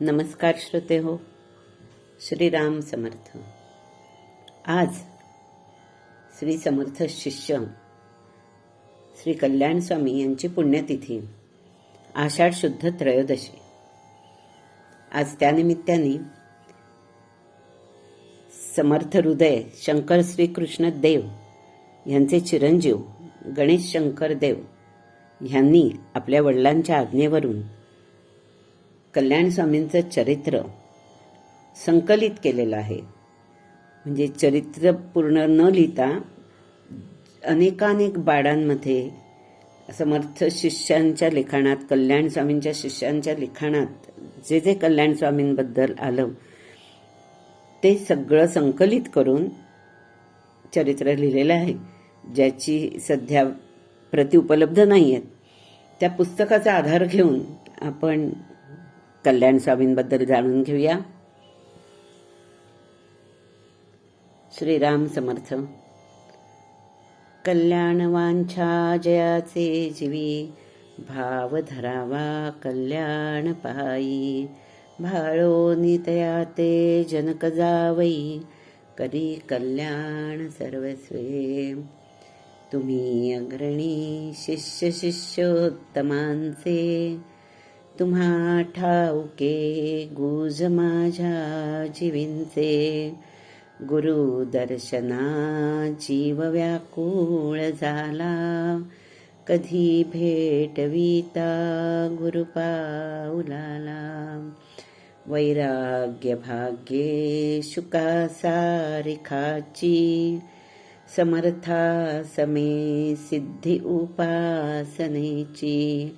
नमस्कार श्रोते हो श्रीराम समर्थ. आज श्री समर्थ शिष्य श्री कल्याण स्वामी यांची पुण्यतिथी आषाढ शुद्ध त्रयोदशी. आज त्यानिमित्ताने समर्थ हृदय शंकर श्रीकृष्ण देव यांचे चिरंजीव गणेश शंकर देव यांनी आपल्या वडिलांच्या आज्ञेवरून कल्याण स्वामींचं चरित्र संकलित केलेलं आहे. म्हणजे चरित्र पूर्ण न लिहिता अनेकानेक बाडांमध्ये समर्थ शिष्यांच्या लिखाणात कल्याण स्वामींच्या शिष्यांच्या लिखाणात जे जे कल्याण स्वामींबद्दल आलं ते सगळं संकलित करून चरित्र लिहिलेलं आहे. ज्याची सध्या प्रति उपलब्ध नाही आहेत त्या पुस्तकाचा आधार घेऊन आपण कल्याण स्वामींबद्दल जाणून घेऊया. श्रीराम समर्थ. कल्याण वांछा जयाचे जीवी भाव धरावा कल्याण पायी. भाळो नितया ते जनक जावई करी कल्याण सर्वस्वे. तुम्ही अग्रणी शिष्य शिष्योत्तमांचे तुम्हा ठाऊके गुज माझ्या जीवींचे. गुरु दर्शना जीव व्याकुळ झाला. कधी भेटविता गुरु पाऊलाला वैराग्य भाग्ये शुका सारिखाची समर्था समे सिद्धी उपासनेची.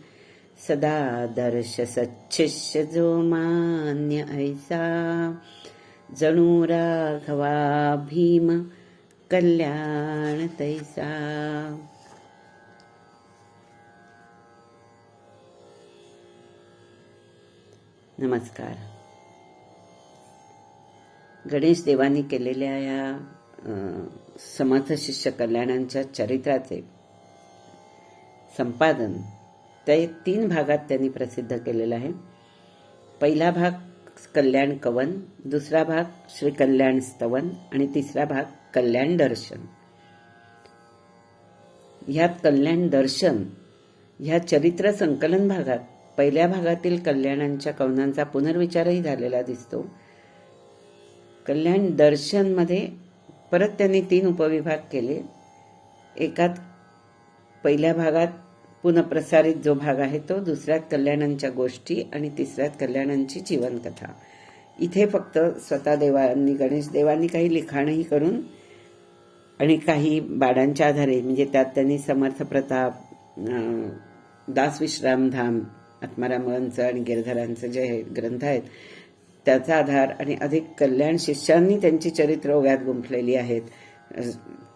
सदा दर्श सच्छिष्य जो मान्य ऐसा। जणू राघवा भीम कल्याण तैसा। नमस्कार। गणेश देवानी केलेल्या या समर्थ शिष्य कल्याणांच्या चरित्राचे संपादन ते तीन भागात त्यांनी प्रसिद्ध केलेलं आहे. पहिला भाग कल्याण कवन दुसरा भाग श्री कल्याण स्तवन आणि तिसरा भाग कल्याण दर्शन. ह्यात कल्याण दर्शन ह्या चरित्र संकलन भागात पहिल्या भागातील कल्याणांच्या कवनांचा पुनर्विचारही झालेला दिसतो. कल्याण दर्शनमध्ये परत त्यांनी तीन उपविभाग केले. एकात पहिल्या भागात पुनप्रसारित जो भाग आहे तो दुसऱ्यात कल्याणांच्या गोष्टी आणि तिसऱ्यात कल्याणांची जीवनकथा. इथे फक्त स्वतः देवांनी गणेश देवांनी काही लिखाणही करून आणि काही बाडांच्या आधारे म्हणजे त्यात त्यांनी समर्थ प्रताप दास विश्रामधाम आत्मारामांचं आणि गिरधरांचं जे हे ग्रंथ आहेत त्याचा आधार आणि अधिक कल्याण शिष्यांनी त्यांची चरित्र ओव्यात गुंफलेली आहेत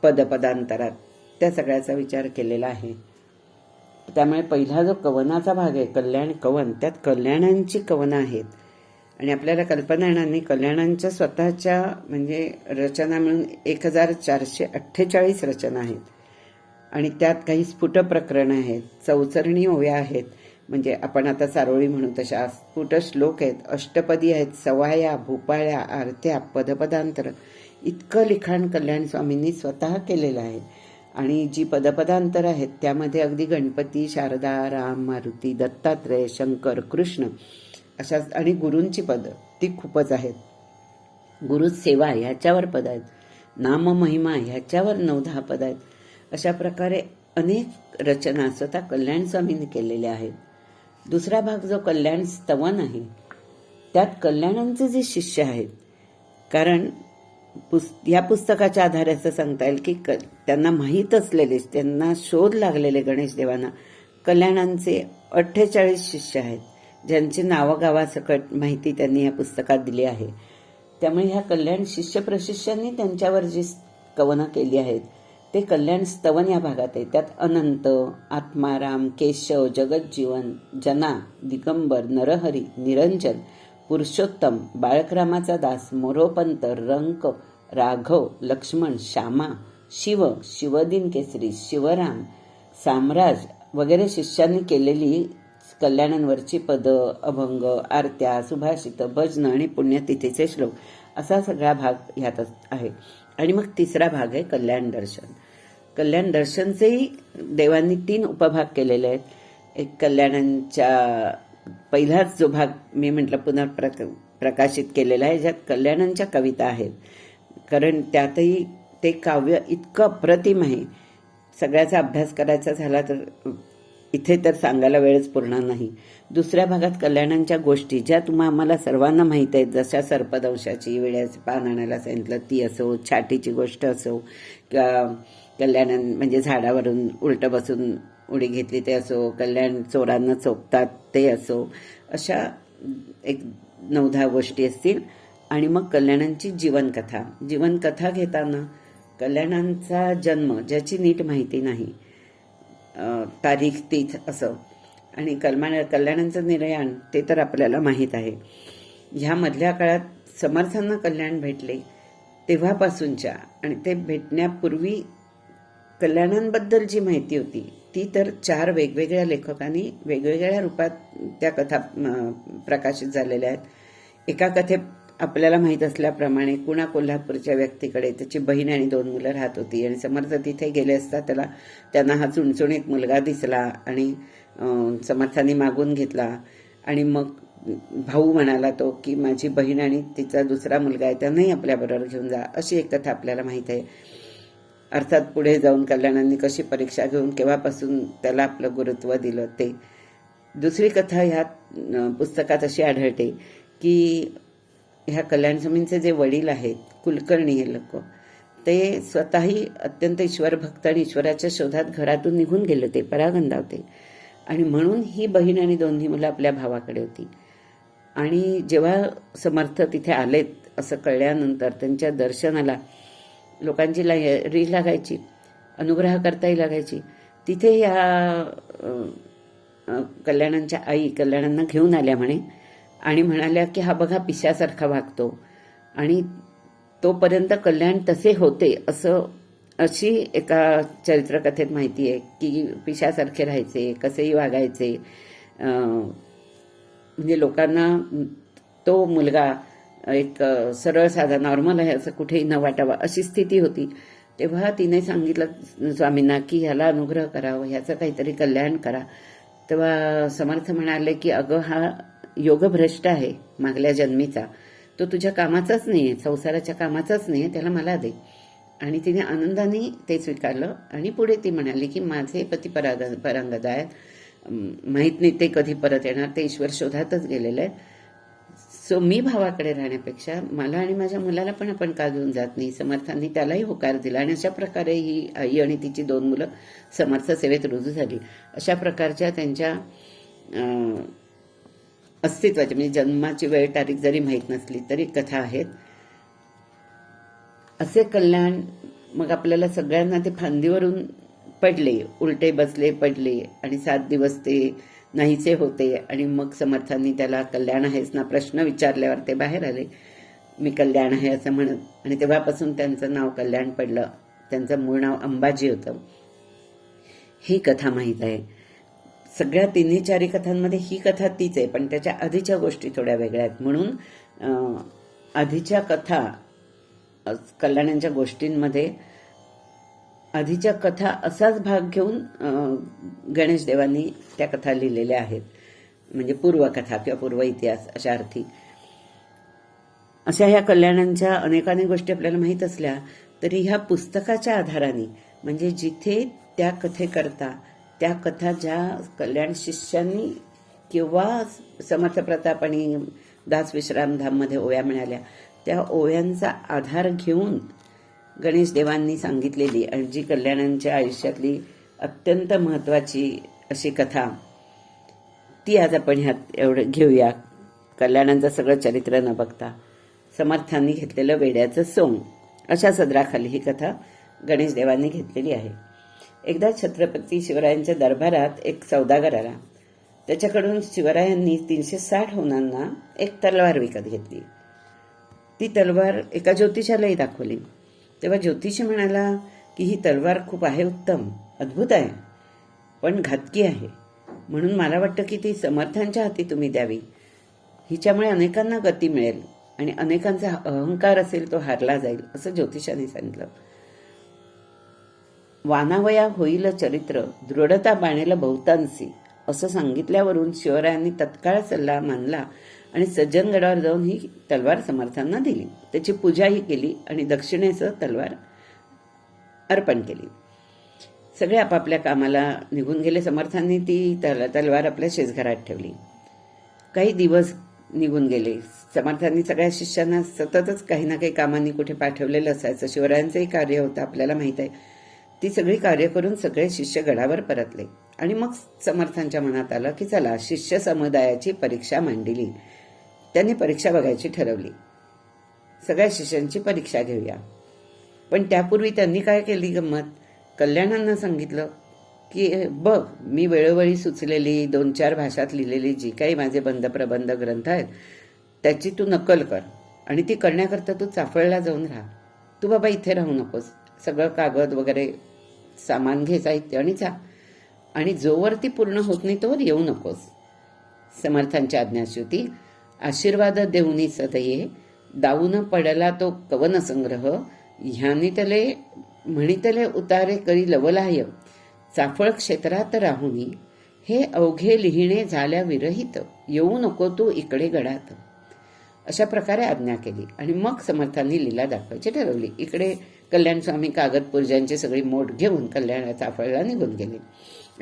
पदपदांतरात. त्या सगळ्याचा विचार केलेला आहे. त्यामुळे पहिला जो कवनाचा भाग आहे कल्याण कवन त्यात कल्याणांची कवनं आहेत. आणि आपल्याला कल्पना येणार नाही कल्याणांच्या स्वतःच्या म्हणजे रचना मिळून एक हजार चारशे अठ्ठेचाळीस रचना आहेत. आणि त्यात काही स्फुट प्रकरणं आहेत चौचरणी ओव्या आहेत. म्हणजे आपण आता चारोळी म्हणू तशा स्फुट श्लोक आहेत अष्टपदी आहेत सवाया भूपाळ्या आरत्या पदपदांतर इतकं लिखाण कल्याण स्वामींनी स्वतः केलेलं आहे. आणि जी पदपदांतर आहेत त्यामध्ये अगदी गणपती शारदा राम मारुती दत्तात्रय शंकर कृष्ण अशा आणि गुरूंची पदं ती खूपच आहेत. गुरु सेवा ह्याच्यावर पद आहेत. नाम महिमा ह्याच्यावर नऊ दहा पद आहेत. अशा प्रकारे अनेक रचना स्वतः कल्याण स्वामींनी केलेल्या आहेत. दुसरा भाग जो कल्याण स्तवन आहे त्यात कल्याणांचे जे शिष्य आहेत कारण पुस ह्या पुस्तकाच्या आधारे असं सांगता येईल की क त्यांना माहीत असलेले त्यांना शोध लागलेले गणेश देवांना कल्याणांचे अठ्ठेचाळीस शिष्य आहेत ज्यांची नावं गावासकट माहिती त्यांनी या पुस्तकात दिली आहे. त्यामुळे ह्या कल्याण शिष्य प्रशिष्यांनी त्यांच्यावर जी कवनं केली आहेत ते कल्याण स्तवन या भागात आहे त्यात अनंत आत्माराम केशव जगज्जीवन जना दिगंबर नरहरी निरंजन पुरुषोत्तम बाळकरामाचा दास मोरोपंत रंक राघव लक्ष्मण श्यामा शिव शिवदिन केसरी शिवराम साम्राज वगैरे शिष्यांनी केलेली कल्याणांवरची पदं अभंग आरत्या सुभाषित भजनं आणि पुण्यतिथीचे श्लोक. असा सगळा भाग ह्यात आहे. आणि मग तिसरा भाग आहे कल्याण दर्शन. कल्याण दर्शनचेही देवांनी तीन उपभाग केलेले आहेत. एक कल्याणांच्या पहिलाच जो भाग मी म्हटलं पुन्हा प्रक प्रकाशित केलेला आहे ज्यात कल्याणांच्या कविता आहेत. कारण त्यातही ते काव्य इतकं अप्रतिम आहे. सगळ्याचा अभ्यास करायचा झाला तर इथे तर सांगायला वेळच पुरणार नाही. दुसऱ्या भागात कल्याणांच्या गोष्टी ज्या तुम्हा आम्हाला सर्वांना माहीत आहेत जशा सर्पदंशाची वेळ्याचं पान आणायला सांगितलं ती असो छाटीची गोष्ट असो किंवा कल्याणां म्हणजे झाडावरून उलटं बसून उडी घेतली ते असो कल्याण चोरांना चोपतात ते असो अशा एक नऊ दहा गोष्टी असतील. आणि मग कल्याणांची जीवनकथा. जीवनकथा घेताना कल्याणांचा जन्म ज्याची नीट माहिती नाही तारीख तीथ असं. आणि कलमा कल्याणांचं निर्याण ते तर आपल्याला माहीत आहे. ह्या मधल्या काळात समर्थांना कल्याण भेटले तेव्हापासूनच्या. आणि ते भेटण्यापूर्वी कल्याणांबद्दल जी माहिती होती ती तर चार वेगवेगळ्या लेखकांनी वेगवेगळ्या रूपात त्या कथा प्रकाशित झालेल्या आहेत. एका कथेत आपल्याला माहीत असल्याप्रमाणे कुणा कोल्हापूरच्या व्यक्तीकडे त्याची बहीण आणि दोन मुलं राहत होती आणि समर्थ तिथे गेले असता त्याला त्यांना हा चुणचुणीत मुलगा दिसला आणि अं, समर्थांनी मागून घेतला. आणि मग भाऊ म्हणाला तो की माझी बहीण आणि तिचा दुसरा मुलगा आहे त्यांनाही आपल्याबरोबर घेऊन जा. अशी एक कथा आपल्याला माहीत आहे. अर्थात पुढे जाऊन कल्याणांनी कशी परीक्षा घेऊन केव्हापासून त्याला आपलं गुरुत्व दिलं ते. दुसरी कथा ह्या पुस्तकात अशी आढळते की ह्या कल्याण स्वामींचे जे वडील आहेत कुलकर्णी हे लोक ते स्वतःही अत्यंत ईश्वरभक्त आणि ईश्वराच्या शोधात घरातून निघून गेले होते परागंदा होते. आणि म्हणून ही बहीण आणि दोन्ही मुलं आपल्या भावाकडे होती. आणि जेव्हा समर्थ तिथे आलेत असं कळल्यानंतर त्यांच्या दर्शनाला लोकांची लाय रील लागायची अनुग्रह करताही लागायची. तिथे या कल्याणांच्या आई कल्याणांना घेऊन आल्या म्हणे आणि म्हणाल्या की हा बघा पिशासारखा वागतो. आणि तोपर्यंत कल्याण तसे होते असं अशी एका चरित्रकथेत माहिती आहे की पिशासारखे राहायचे कसेही वागायचे. म्हणजे लोकांना तो मुलगा एक सरळ साधा नॉर्मल आहे असं कुठेही न वाटावा अशी स्थिती होती. तेव्हा तिने सांगितलं स्वामींना की ह्याला अनुग्रह करावं ह्याचं काहीतरी कल्याण करा. तेव्हा समर्थ म्हणाले की अगं हा योगभ्रष्ट आहे मागल्या जन्मीचा. तो तुझ्या कामाचाच नाही आहे संसाराच्या कामाचाच नाही आहे त्याला मला दे. आणि तिने आनंदाने ते स्वीकारलं आणि पुढे ती म्हणाली की माझे पती पराग परांगद आहेत. नाही ते कधी परत येणार ते ईश्वर शोधातच गेलेले आहेत. सो मी भावाकडे राहण्यापेक्षा मला आणि माझ्या मुलाला पण आपण का घेऊन जात नाही? समर्थांनी त्यालाही होकार दिला आणि अशा प्रकारे ही आई आणि तिची दोन मुलं समर्थ सेवेत रुजू झाली. अशा प्रकारच्या त्यांच्या अस्तित्वाची म्हणजे जन्माची वेळ तारीख जरी माहीत नसली तरी कथा आहेत. असे कल्याण मग आपल्याला सगळ्यांना ते फांदीवरून पडले उलटे बसले पडले आणि सात दिवस ते नाहीसे होते आणि मग समर्थांनी त्याला कल्याण आहेस ना? प्रश्न विचारल्यावर ते बाहेर आले. मी कल्याण आहे असं म्हणत. आणि तेव्हापासून त्यांचं नाव कल्याण पडलं. त्यांचं मूळ नाव अंबाजी होतं. ही कथा माहीत आहे. सगळ्या तिन्ही चारी कथांमध्ये ही कथा तीच आहे पण त्याच्या आधीच्या गोष्टी थोड्या वेगळ्या आहेत. म्हणून आधीच्या कथा कल्याणांच्या गोष्टींमध्ये आधीच्या कथा असाच भाग घेऊन गणेश देवांनी त्या कथा लिहिलेल्या आहेत. म्हणजे पूर्वकथा किंवा पूर्व इतिहास अशा अर्थी. अशा ह्या कल्याणांच्या अनेकानेक गोष्टी आपल्याला माहीत असल्या तरी ह्या पुस्तकाच्या आधाराने म्हणजे जिथे त्या कथेकरता त्या कथा ज्या कल्याण शिष्यांनी किंवा समर्थ प्रताप आणि दास विश्रामधाममध्ये ओव्या मिळाल्या त्या ओव्यांचा आधार घेऊन गणेश देवांनी सांगितलेली आणि जी कल्याणांच्या आयुष्यातली अत्यंत महत्त्वाची अशी कथा ती आज आपण ह्यात एवढं घेऊया. कल्याणांचं सगळं चरित्र न बघता समर्थांनी घेतलेलं वेड्याचं सोंग. अशा सदराखाली ही कथा गणेश देवांनी घेतलेली आहे. एकदा छत्रपती शिवरायांच्या दरबारात एक सौदागर आला. त्याच्याकडून शिवरायांनी तीनशे साठ होनांना एक तलवार विकत घेतली. ती तलवार एका ज्योतिषालाही दाखवली. तेव्हा ज्योतिषी म्हणाला की ही तलवार खूप आहे उत्तम अद्भुत आहे पण घातकी आहे. म्हणून मला वाटतं की ती समर्थांच्या हाती तुम्ही द्यावी. हिच्यामुळे अनेकांना गती मिळेल आणि अनेकांचा अहंकार असेल तो हारला जाईल असं ज्योतिषाने सांगितलं. वानावया होईल चरित्र दृढता बाणेल बहुतांशी असं सांगितल्यावरून शिवरायांनी तत्काळ सल्ला मानला आणि सज्जनगडावर जाऊन ही तलवार समर्थांना दिली. त्याची पूजाही केली आणि दक्षिणेसह तलवार अर्पण केली. सगळे आपापल्या कामाला निघून गेले. समर्थांनी ती तल तलवार आपल्या शेजघरात ठेवली. काही दिवस निघून गेले. समर्थांनी सगळ्या शिष्यांना सततच काही ना काही कामांनी कुठे पाठवलेलं असायचं. शिवरायांचंही कार्य होतं आपल्याला माहीत आहे. ती सगळी कार्य करून सगळे शिष्य गडावर परतले. आणि मग समर्थांच्या मनात आलं की चला शिष्य समुदायाची परीक्षा मांडली. त्यांनी परीक्षा बघायची ठरवली. सगळ्या शिष्यांची परीक्षा घेऊया. पण त्यापूर्वी त्यांनी काय केली गंमत? कल्याणांना सांगितलं की बघ मी वेळोवेळी सुचलेली दोन चार भाषात लिहिलेली जी काही माझे बंध प्रबंध ग्रंथ आहेत त्याची तू नकल कर आणि ती करण्याकरता तू चाफळला जाऊन राहा. तू बाबा इथे राहू नकोस. सगळं कागद वगैरे सामान घे साहित्य आणि जा. आणि जोवर ती पूर्ण होत नाही तोवर येऊ नकोस. समर्थांच्या होती आशीर्वाद देऊनी सदये दाऊन पडला तो कवन संग्रह ह्यानितले म्हणितले उतारे करी लवलाय. चाफळ क्षेत्रात राहुनी हे अवघे लिहिणे झाल्या विरहित येऊ नको तू इकडे गडात. अशा प्रकारे आज्ञा केली. आणि मग समर्थांनी लीला दाखवायची ठरवली. इकडे कल्याण स्वामी कागदपूर्जांची सगळी मोठ घेऊन कल्याण चाफळला निघून गेले.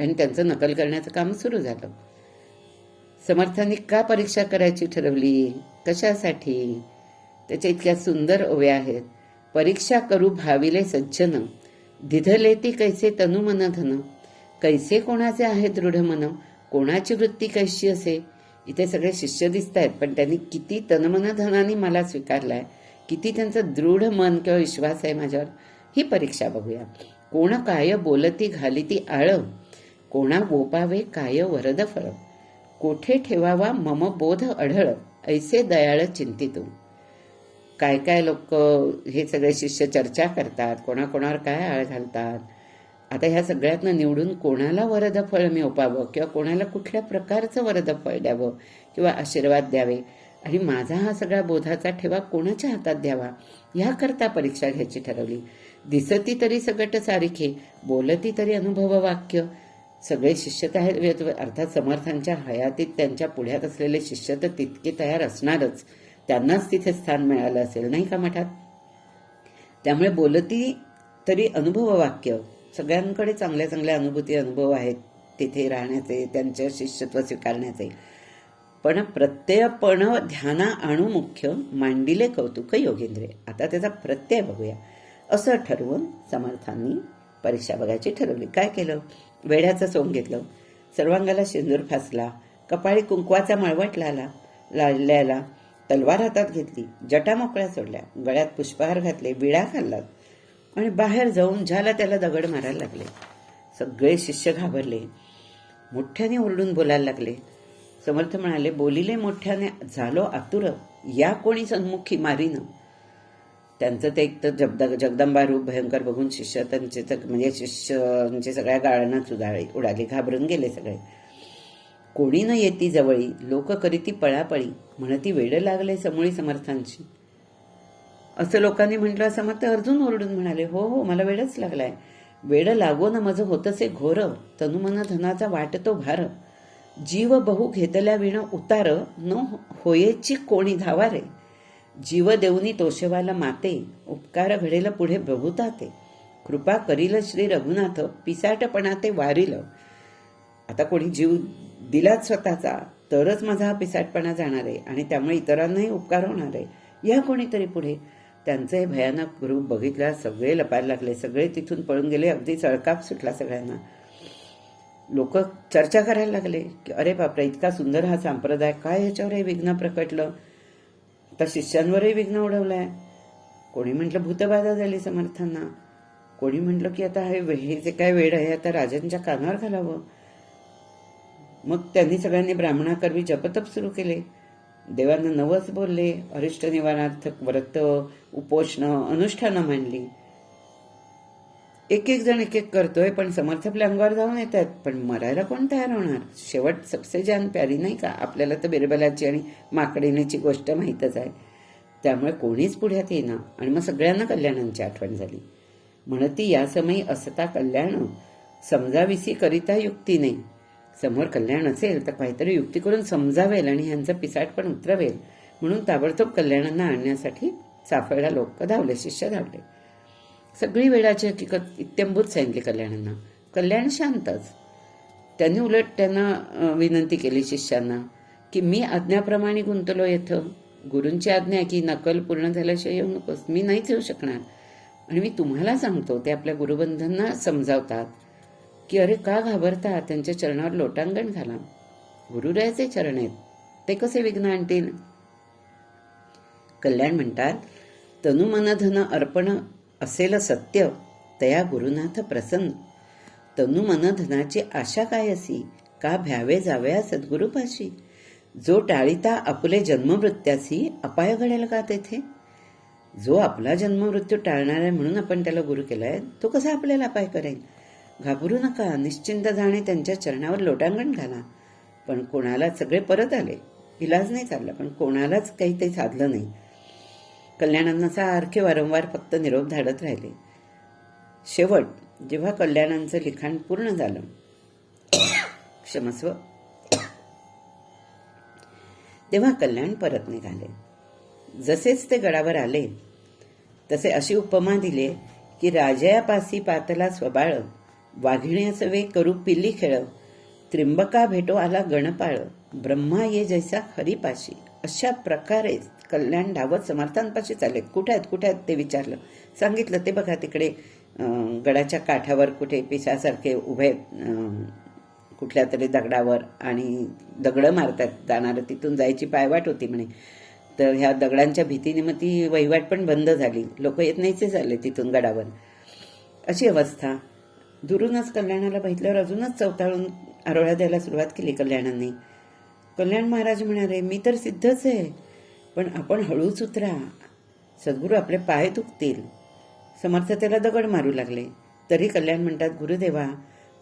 आणि त्यांचं नकल करण्याचं काम सुरू झालं. समर्थांनी का परीक्षा करायची ठरवली? कशासाठी? त्याच्या इतक्या सुंदर ओव्या आहेत. परीक्षा करू भाविले सज्जन. दिधले ती कैसे तनु मन धन. कैसे कोणाचे आहे दृढ मन? कोणाची वृत्ती कैशी असे? इथे सगळे शिष्य दिसत आहेत पण त्यांनी किती तनमन धनाने मला स्वीकारलाय. किती त्यांचं दृढ मन किंवा विश्वास आहे माझ्यावर. ही परीक्षा बघूया. कोण काय बोलती घाली ती आळ? कोणा गोपावे काय वरद फळ? कोठे ठेवावा मम बोध अढळ ऐसे दयाळ चिंतितू. काय काय लोक हे सगळे शिष्य चर्चा करतात कोणाकोणावर काय आळ घालतात. आता ह्या सगळ्यातनं निवडून कोणाला वरद फळ मिळवावं किंवा कोणाला कुठल्या प्रकारचं वरद फळ द्यावं किंवा आशीर्वाद द्यावे? आणि माझा हा सगळा बोधाचा ठेवा कोणाच्या हातात द्यावा? ह्याकरता परीक्षा घ्यायची ठरवली. दिसती तरी सगट सारखे बोलती तरी अनुभव वाक्य सगळे शिष्य तयार अर्थात समर्थांच्या हयातीत त्यांच्या पुढ्यात असलेले शिष्य तर तितके तयार असणारच. त्यांनाच तिथे स्थान मिळालं असेल नाही का मठात? त्यामुळे बोलती तरी अनुभव वाक्य सगळ्यांकडे चांगल्या चांगल्या अनुभूती अनुभव आहेत तिथे राहण्याचे त्यांचे शिष्यत्व स्वीकारण्याचे. पण प्रत्ययपण ध्याना आणू मुख्य मांडिले कौतुक योगेंद्रे. आता त्याचा प्रत्यय बघूया. असं ठरवून समर्थांनी परीक्षा बघायची ठरवली. काय केलं? वेढ्याचं सोंग घेतलं. सर्वांगाला शेंदूर फासला. कपाळी कुंकवाचा मळवट लाला लाडल्याला तलवार हातात घेतली. जटा मोकळ्या सोडल्या. गळ्यात पुष्पहार घातले. विडा खाल्ला. आणि बाहेर जाऊन झाला त्याला दगड मारायला लागले. सगळे शिष्य घाबरले. मोठ्याने ओरडून बोलायला लागले. समर्थ म्हणाले बोलिले मोठ्याने झालो आतुर. या कोणी सन्मुखी मारीनं. त्यांचं ते एक तर जगद जगदंबा रूप भयंकर बघून शिष्य त्यांचे तर- म्हणजे शिष्यांचे सगळ्या गाळांनाच उडाळी उडाली घाबरून गेले सगळे. कोणी न येती जवळी लोक करीती पळापळी म्हणती वेड लागले समोळी समर्थांची. असं लोकांनी म्हटलं असं समर्थ अर्जुन ओरडून म्हणाले हो हो मला वेडच लागलाय. वेड लागो ना माझं होतसे घोर तनुमन धनाचा वाटतो भार. जीव बहु घेतल्या विण उतार न होयेची कोणी धावा रे जीव देऊनी तोषेवाला माते उपकार घडेल पुढे प्रभुताते कृपा करील श्री रघुनाथ पिसाटपणा ते वारील. आता कोणी जीव दिलाच स्वतःचा तरच माझा हा पिसाटपणा जाणार आहे आणि त्यामुळे इतरांनाही उपकार होणार आहे. या कोणीतरी पुढे. त्यांचं हे भयानक रूप बघितल्या सगळे लपायला लागले. सगळे तिथून पळून गेले. अगदी चळकाप सुटला सगळ्यांना. लोक चर्चा करायला लागले की अरे बापरे इतका सुंदर हा संप्रदाय काय ह्याच्यावरही विघ्न प्रकटलं? आता शिष्यांवरही विघ्न उडवलंय. कोणी म्हटलं भूतबाधा झाली समर्थांना. कोणी म्हटलं की आता हे हे जे काय वेळ आहे आता राजांच्या कानावर घालावं. मग त्यांनी सगळ्यांनी ब्राह्मणाकरवी जपतप सुरू केले. देवांना नवस बोलले. अरिष्ट निवारणार्थ व्रत उपोषणं अनुष्ठानं मांडली. एक एक जण एक एक करतोय पण समर्थ आपल्या अंगावर जाऊन येत आहेत पण मरायला कोण तयार होणार? शेवट सबसे जान प्यारी नाही का? आपल्याला तर बिरबलाची आणि माकडिणीची गोष्ट माहीतच आहे. त्यामुळे कोणीच पुढ्यात येईना. आणि मग सगळ्यांना कल्याणांची आठवण झाली. म्हणती या समयी असता कल्याण. समजाविसी करिता युक्ती नाही. समोर कल्याण असेल तर काहीतरी युक्ती करून समजावेल आणि ह्यांचा पिसाट पण उतरवेल. म्हणून ताबडतोब कल्याणांना आणण्यासाठी साफळला लोक धावले शिष्य धावले. सगळी वेळाची हकीकत इत्यंभूत सांगितली कल्याणांना. कल्याण शांतच. त्यांनी उलट त्यांना विनंती केली शिष्यांना की मी आज्ञाप्रमाणे गुंतलो येथं गुरूंची आज्ञा की नकल पूर्ण झाल्याशिवाय येऊ नकोस. मी नाहीच येऊ शकणार. आणि मी तुम्हाला सांगतो ते आपल्या गुरुबंधांना समजावतात की अरे का घाबरता? त्यांच्या चरणावर लोटांगण घाला. गुरुरायाचे चरण आहेत. ते कसे विघ्न आणतील? कल्याण म्हणतात तनु मन धन अर्पण असेल सत्य तया गुरुनाथ प्रसन्न. तनु मनधनाची आशा काय असी? का भ्यावे जाव्या सद्गुरुपाशी? जो टाळीता आपले जन्ममृत्यासी अपाय घडेल का तेथे? जो आपला जन्ममृत्यू टाळणार आहे म्हणून आपण त्याला गुरु केलाय तो कसा आपल्याला अपाय करेल? घाबरू नका निश्चिंत जाणे त्यांच्या चरणावर लोटांगण घाला. पण कोणाला सगळे परत आले इलाज नाही चालला पण कोणालाच काही ते साधलं नाही. कल्याणांना सारखे वारंवार फक्त निरोप धाडत राहिले. शेवट जेव्हा कल्याणांचं लिखाण पूर्ण झालं क्षमस्व. तेव्हा कल्याण परत निघाले. जसेच ते गडावर आले तसे अशी उपमा दिले की राजयापासी पातला स्वबाळ वाघिण्याचं वे करू पिल्ली खेळ त्रिंबका भेटो आला गणपाळ ब्रह्मा ये जैसा हरिपाशी अशा प्रकारेच कल्याण धावत समर्थांपाशी चालले. कुठे आहेत कुठे आहेत ते विचारलं. सांगितलं ते बघा तिकडे गडाच्या काठावर कुठे पिशासारखे उभे आहेत, कुठल्या तरी दगडावर आणि दगडं मारतात जाणारं. तिथून जायची पायवाट होती म्हणे. तर ह्या दगडांच्या भीतीने मग ती वहिवाट पण बंद झाली. लोक येत नाहीचे झाले तिथून गडावर. अशी अवस्था. दुरूनच कल्याणाला बघितल्यावर अजूनच चवताळून आरोळ्या द्यायला सुरुवात केली कल्याणांनी. कल्याण महाराज म्हणाले मी तर सिद्धच आहे. पण आपण हळूच उतरा. सद्गुरू आपले पाय दुखतील. समर्थ त्याला दगड मारू लागले. तरी कल्याण म्हणतात गुरुदेवा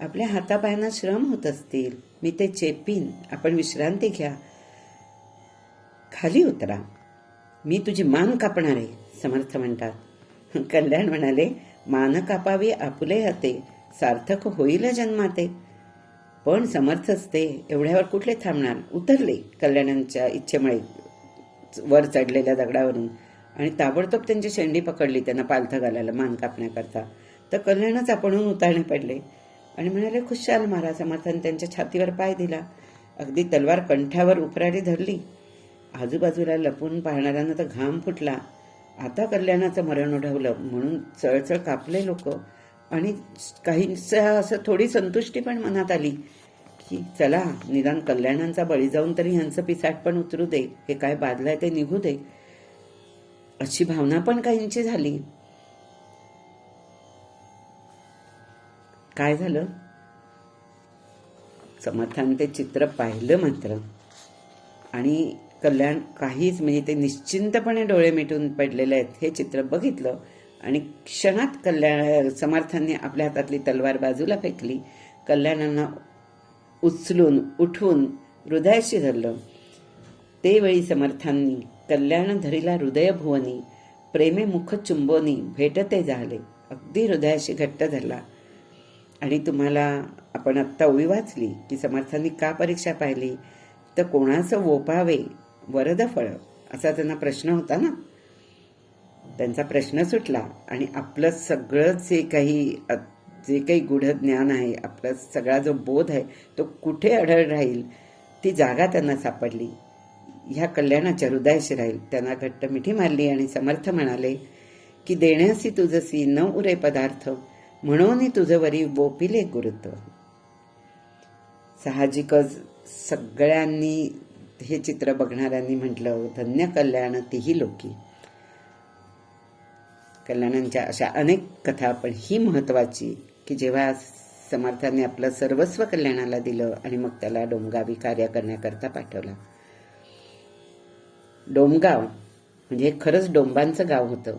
आपल्या हातापायांना श्रम होत असतील. मी ते चेपीन. आपण विश्रांती घ्या. खाली उतरा. मी तुझी मान कापणार. आहे समर्थ म्हणतात. कल्याण म्हणाले मान कापावी आपुले हाते. सार्थक होईल जन्माते. पण समर्थच ते. एवढ्यावर कुठले थांबणार? उतरले. कल्याणांच्या इच्छेमुळे. वर चढलेल्या दगडावरून. आणि ताबडतोब त्यांची शेंडी पकडली त्यांना पालथं घालायला मान कापण्याकरता. तर कल्याणच आपणहून उतारणे पडले. आणि म्हणाले खुशाल महाराज समर्थान त्यांच्या छातीवर पाय दिला. अगदी तलवार कंठावर उपराडी धरली. आजूबाजूला लपून पाहणाऱ्यांना तर घाम फुटला. आता कल्याणाचं मरण ओढवलं. म्हणून चळचळ कापले लोक. आणि काहींचं असं थोडी संतुष्टी पण मनात आली. की चला निदान कल्याणांचा बळी जाऊन तरी ह्यांचं पिसाट पण उतरू दे हे काय बादलाय ते निघू दे. अशी भावना पण काहींची झाली. काय झालं? समर्थान ते चित्र पाहिलं मात्र. आणि कल्याण काहीच म्हणजे ते निश्चिंतपणे डोळे मिटून पडलेले आहेत हे चित्र बघितलं आणि क्षणात कल्याण समर्थांनी आपल्या हातातली तलवार बाजूला फेकली. कल्याणांना उचलून उठून हृदयाशी धरलं. ते वेळी समर्थांनी कल्याण धरीला हृदय भुवनी प्रेमे मुख चुंबोनी भेटते झाले. अगदी हृदयाशी घट्ट धरला. आणि तुम्हाला आपण आत्ता ओळी वाचली की समर्थांनी का परीक्षा पाहिली? तर कोणाचं वोपावे? वरद फळ? असा त्यांना प्रश्न होता ना? त्यांचा प्रश्न सुटला आणि आपलं सगळं जे काही जे काही गूढ ज्ञान आहे आपला सगळा जो बोध आहे तो कुठे अढळ राहील? ती जागा त्यांना सापडली. ह्या कल्याणाच्या हृदयाशी राहील. त्यांना घट्ट मिठी मारली आणि समर्थ म्हणाले की देण्यासी तुझसी न उरे पदार्थ म्हणून तुझवरी बोपिले गुरुत्व. साहजिकच सगळ्यांनी हे चित्र बघणाऱ्यांनी म्हटलं धन्य कल्याण तीही लोकी. कल्याणांच्या अशा अनेक कथा पण ही महत्वाची की जेव्हा समर्थांनी आपलं सर्वस्व कल्याणाला दिलं आणि मग त्याला डोमगावी कार्य करण्याकरता पाठवला. डोमगाव म्हणजे खरंच डोंबांचं गाव होतं.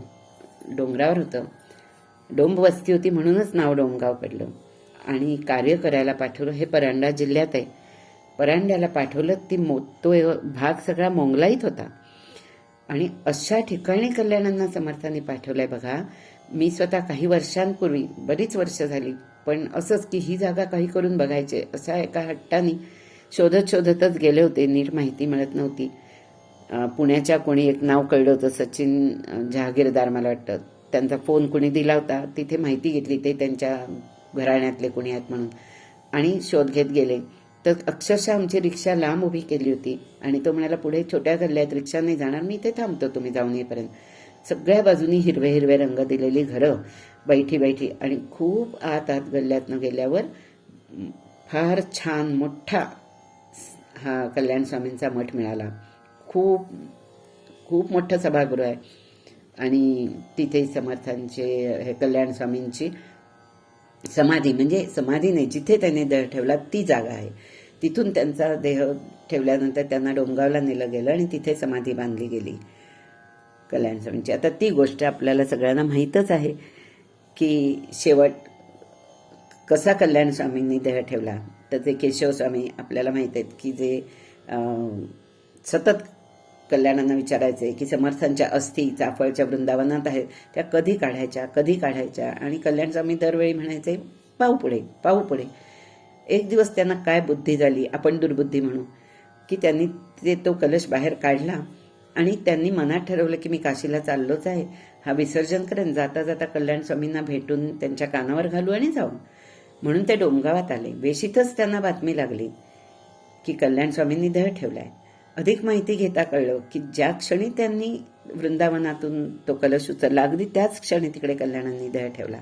डोंगरावर होतं. डोंब वस्ती होती म्हणूनच नाव डोंगाव पडलं. आणि कार्य करायला पाठवलं. हे परांडा जिल्ह्यात आहे. परांड्याला पाठवलं ती मो तो भाग सगळा मोंगलाईत होता. आणि अशा ठिकाणी कल्याणांना समर्थांनी पाठवलंय बघा मी स्वतः काही वर्षांपूर्वी बरीच वर्ष झाली पण असंच की ही जागा काही करून बघायचे असा एका हट्टाने शोधत शोधतच गेले होते नीट माहिती मिळत नव्हती. पुण्याच्या कोणी एक नाव कळलं होतं सचिन जहागीरदार मला वाटतं. त्यांचा फोन कोणी दिला होता तिथे माहिती घेतली ते त्यांच्या घराण्यातले कोणी आहेत म्हणून. आणि शोध घेत गेले. तर अक्षरशः आमची रिक्षा लांब उभी केली होती आणि तो म्हणाला पुढे छोट्या गल्ल्यात रिक्षा नाही जाणार मी इथे थांबतो तुम्ही जाऊन येईपर्यंत. सगळ्या बाजूनी हिरवे हिरवे रंग दिलेली घरं बैठी बैठी आणि खूप आत आत गल्ल्यातनं गेल्यावर फार छान मोठा हा कल्याण स्वामींचा मठ मिळाला. खूप खूप मोठं सभागृह आहे. आणि तिथे समर्थांचे हे कल्याण स्वामींची समाधी म्हणजे समाधी नाही जिथे त्याने देह ठेवला ती जागा आहे. तिथून त्यांचा देह ठेवल्यानंतर त्यांना डोंगावला नेलं गेलं आणि तिथे समाधी बांधली गेली. कल्याण स्वामींची म्हणजे आता ती गोष्ट आपल्याला सगळ्यांना माहीतच आहे की शेवट कसा कल्याण स्वामींनी देह ठेवला? तर ते केशव स्वामी आपल्याला माहीत आहेत की जे सतत कल्याणांना विचारायचे की समर्थांच्या अस्थी चाफळच्या वृंदावनात आहेत त्या कधी काढायच्या कधी काढायच्या? आणि कल्याण स्वामी दरवेळी म्हणायचे पाहू पुढे पाहू पुढे. एक दिवस त्यांना काय बुद्धी झाली? आपण दुर्बुद्धी म्हणू. की त्यांनी ते तो कलश बाहेर काढला आणि त्यांनी मनात ठरवलं की मी काशीला चाललोच आहे. हा विसर्जन करेन. जाता जाता कल्याण स्वामींना भेटून त्यांच्या कानावर घालू आणि जाऊ म्हणून ते डोंगावात आले. वेशीतच त्यांना बातमी लागली की कल्याण स्वामींनी देह ठेवलाय. अधिक माहिती घेता कळलं की ज्या क्षणी त्यांनी वृंदावनातून तो कलश उचलला अगदी त्याच क्षणी तिकडे कल्याणांनी देह ठेवला.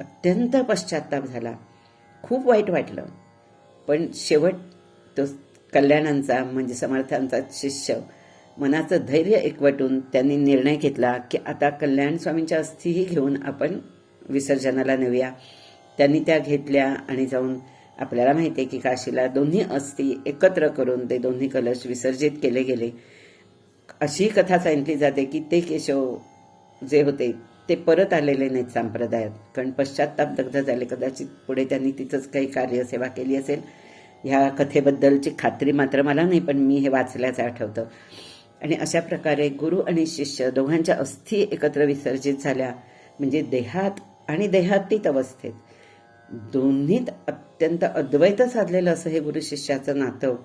अत्यंत पश्चाताप झाला. खूप वाईट वाटलं. पण शेवट तो कल्याणांचा म्हणजे समर्थांचा शिष्य मनाचं धैर्य एकवटून त्यांनी निर्णय घेतला की आता कल्याण स्वामींच्या अस्थिही घेऊन आपण विसर्जनाला नेऊया. त्यांनी त्या घेतल्या आणि जाऊन आपल्याला माहिती आहे की काशीला दोन्ही अस्थी एकत्र करून ते दोन्ही कलश विसर्जित केले गेले. अशी कथा सांगितली जाते की ते केशव जे होते ते परत आलेले नाहीत संप्रदायात. कारण पश्चाताप दग्ध झाले. कदाचित पुढे त्यांनी तिथंच काही कार्यसेवा केली असेल. ह्या कथेबद्दलची खात्री मात्र मला नाही पण मी हे वाचल्याचं आठवतं. आणि अशा प्रकारे गुरु आणि शिष्य दोघांच्या अस्थी एकत्र विसर्जित झाल्या. म्हणजे देहात आणि देहातीत अवस्थेत. दोन्हीत अत्यंत अद्वैत साधलेलं असं हे गुरु शिष्याचं नातं.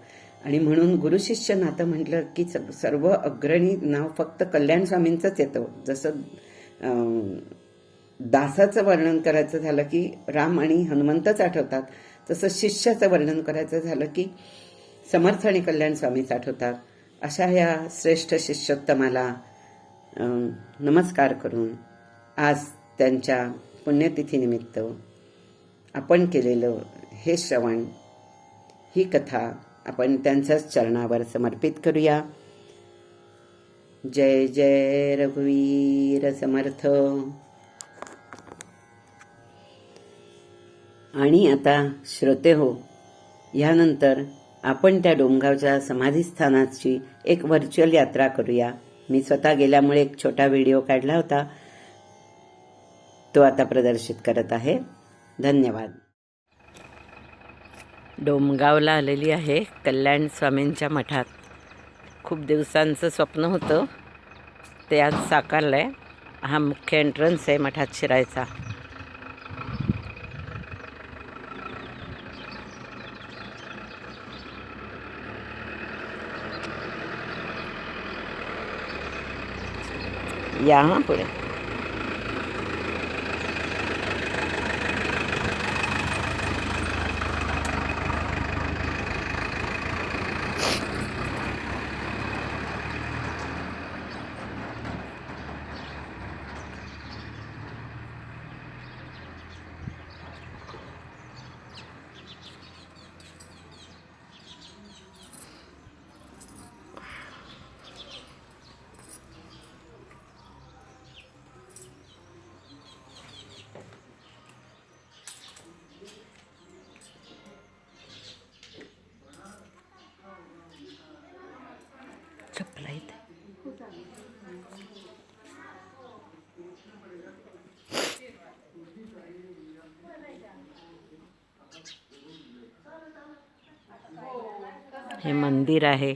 आणि म्हणून गुरु शिष्य नातं म्हटलं की स- सर्व अग्रणी नाव फक्त कल्याण स्वामींचंच येतं. जसं दासाचं वर्णन करायचं झालं की राम आणि हनुमंतच आठवतात. तसं शिष्याचं वर्णन करायचं झालं की समर्थ आणि कल्याण स्वामीच आठवतात. अशा या श्रेष्ठ शिष्योत्तमाला नमस्कार करून आज त्यांच्या पुण्यतिथीनिमित्त आपण केलेलं हे श्रवण ही कथा आपण त्यांच्याच चरणावर समर्पित करूया. जय जय रघुवीर समर्थ. आणि आता श्रोते हो यानंतर आपण त्या डोंगावच्या समाधीस्थानाची एक व्हर्च्युअल यात्रा करूया. मी स्वतः गेल्यामुळे एक छोटा व्हिडिओ काढला होता. तो आता प्रदर्शित करत आहे. धन्यवाद. डोमगावला आलेली आहे कल्याण स्वामींच्या मठात. खूप दिवसांचं स्वप्न होतं. ते आज साकारलं आहे हा मुख्य एंट्रन्स आहे मठात शिरायचा. या हां पुढे हे मंदिर आहे.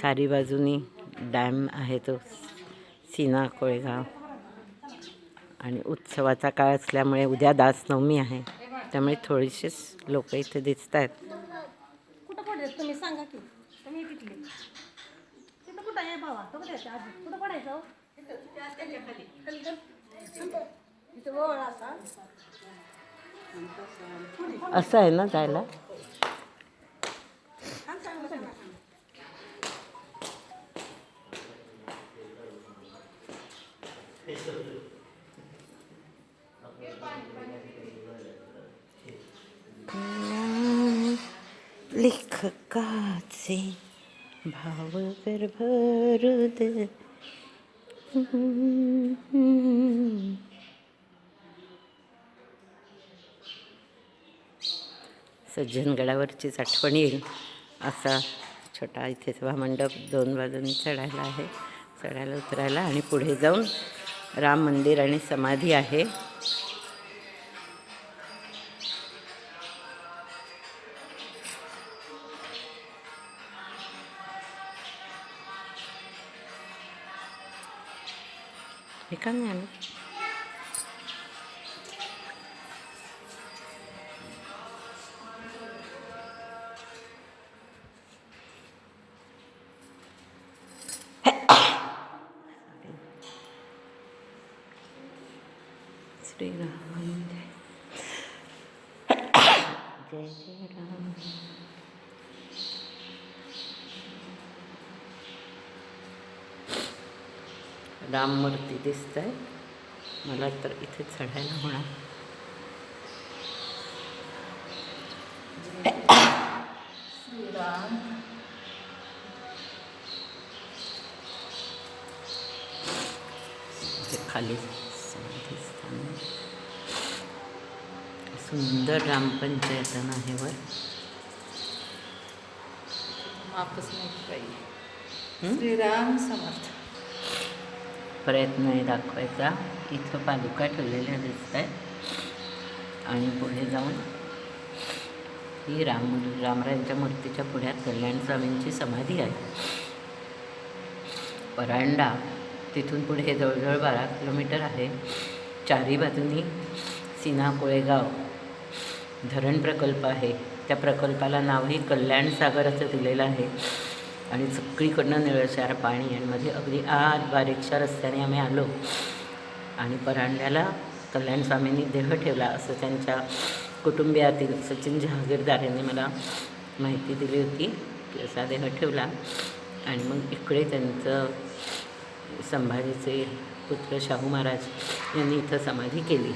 चारी बाजूनी डॅम आहे तो सीना कोळेगाव. आणि उत्सवाचा काळ असल्यामुळे उद्या दासनवमी आहे. त्यामुळे थोडीशीच लोक इथे दिसत आहेत की तुम्ही तिथले. तिथं कुठं आहे भावा? तो कुठे आजी? कुठं पडायचं हो? कर. इथं वळ असा. असं आहे ना जायला? लेखकाचे भाव गर्भरुद सज्जनगडावरचीच आठवण येईल. असा छोटा इथे सभामंडप दोन बाजूंनी चढायला आहे. चढायला उतरायला आणि पुढे जाऊन राम मंदिर आणि समाधी आहे. हे का नाही आलं श्रीराम जय जय राम राममूर्ती दिसत आहे मला तर इथे चढायला होणार. खाली. सुंदर ग्रामपंचायतन आहे वर. नाही श्रीराम समर्थ. प्रयत्न आहे दाखवायचा. इथं पादुका ठेवलेल्या दिसत आहेत आणि पुढे जाऊन ही राम रामरायांच्या मूर्तीच्या पुढ्यात कल्याण स्वामींची समाधी आहे. परांडा तिथून पुढे जवळजवळ बारा किलोमीटर आहे. चारी बाजूनी सिन्हा कोळेगाव धरण प्रकल्प आहे. त्या प्रकल्पाला नावही कल्याण सागर असं दिलेलं आहे. आणि सगळीकडनं निळशार पाणी आणि मध्ये अगदी आत बारीकशा रस्त्याने आम्ही आलो. आणि परांड्याला कल्याण स्वामींनी देह ठेवला असं त्यांच्या कुटुंबियातील सचिन जहागीरदार यांनी मला माहिती दिली होती की असा देह ठेवला. आणि मग इकडे त्यांचं संभाजीचे पुत्र शाहू महाराज यांनी इथं समाधी केली.